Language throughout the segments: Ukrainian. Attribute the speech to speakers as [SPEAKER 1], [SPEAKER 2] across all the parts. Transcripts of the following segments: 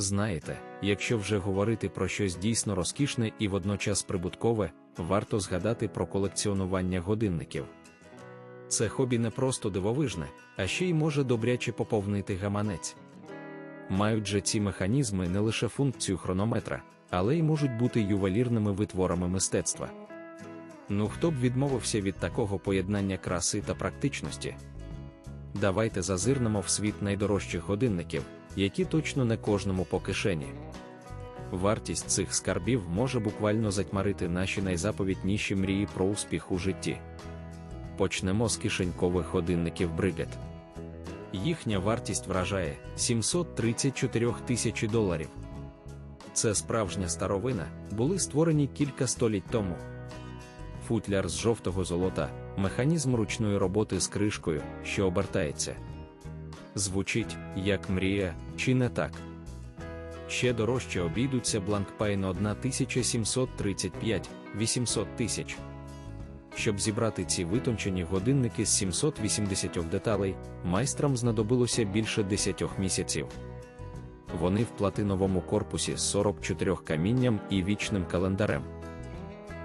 [SPEAKER 1] Знаєте, якщо вже говорити про щось дійсно розкішне і водночас прибуткове, варто згадати про колекціонування годинників. Це хобі не просто дивовижне, а ще й може добряче поповнити гаманець. Мають же ці механізми не лише функцію хронометра, але й можуть бути ювелірними витворами мистецтва. Ну хто б відмовився від такого поєднання краси та практичності? Давайте зазирнемо в світ найдорожчих годинників, які точно не кожному по кишені. Вартість цих скарбів може буквально затьмарити наші найзаповітніші мрії про успіх у житті. Почнемо з кишенькових годинників Бригет. Їхня вартість вражає 734 тисячі доларів. Це справжня старовина, були створені кілька століть тому. Футляр з жовтого золота, механізм ручної роботи з кришкою, що обертається. Звучить, як мрія, чи не так. Ще дорожче обійдуться бланкпайн 1735 800 тисяч. Щоб зібрати ці витончені годинники з 780 деталей, майстрам знадобилося більше 10 місяців. Вони в платиновому корпусі з 44 камінням і вічним календарем.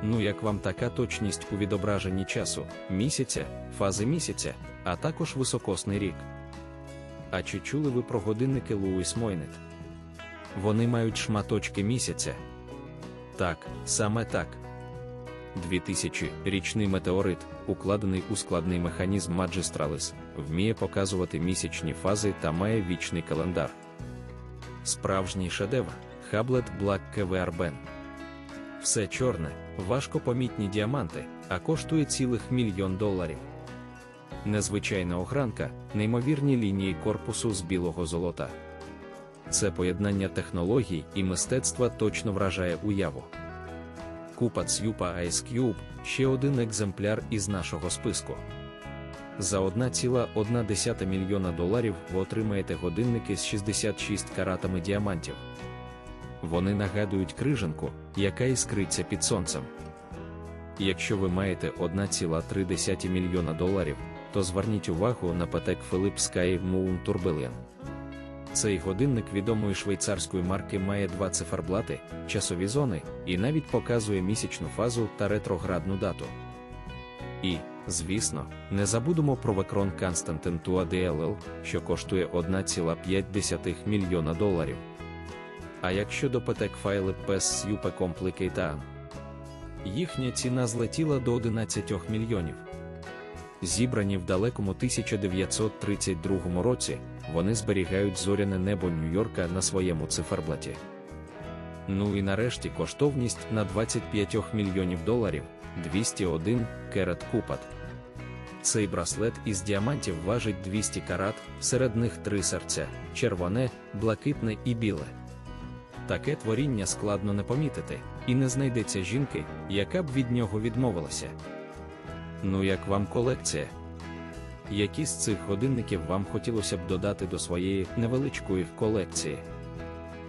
[SPEAKER 1] Ну як вам така точність у відображенні часу, місяця, фази місяця, а також високосний рік. А чи чули ви про годинники Луїс Мойнет? Вони мають шматочки місяця. Так, саме так. 2000 річний метеорит, укладений у складний механізм Magistralis, вміє показувати місячні фази та має вічний календар. Справжній шедевр Black KVR Ben. Все чорне, важкопомітні діаманти, а коштує цілих мільйон доларів. Незвичайна огранка, неймовірні лінії корпусу з білого золота. Це поєднання технологій і мистецтва точно вражає уяву. Купа Цюпа Ice Cube – ще один екземпляр із нашого списку. За 1,1 мільйона доларів ви отримаєте годинники з 66 каратами діамантів. Вони нагадують крижанку, яка іскриться під сонцем. Якщо ви маєте 1,3 мільйона доларів, то зверніть увагу на Patek Philippe Sky Moon Tourbillon. Цей годинник відомої швейцарської марки має два циферблати, часові зони і навіть показує місячну фазу та ретроградну дату. І, звісно, не забудемо про Vecron Constantin Tua DLL, що коштує 1,5 мільйона доларів. А як щодо Patek Philippe Pes Super Complicated? Їхня ціна злетіла до 11 мільйонів. Зібрані в далекому 1932 році, вони зберігають зоряне небо Нью-Йорка на своєму циферблаті. Ну і нарешті коштовність на 25 мільйонів доларів 201 керат купат. Цей браслет із діамантів важить 200 карат, серед них три серця червоне, блакитне і біле. Таке творіння складно не помітити, і не знайдеться жінки, яка б від нього відмовилася. Ну як вам колекція? Які з цих годинників вам хотілося б додати до своєї невеличкої колекції?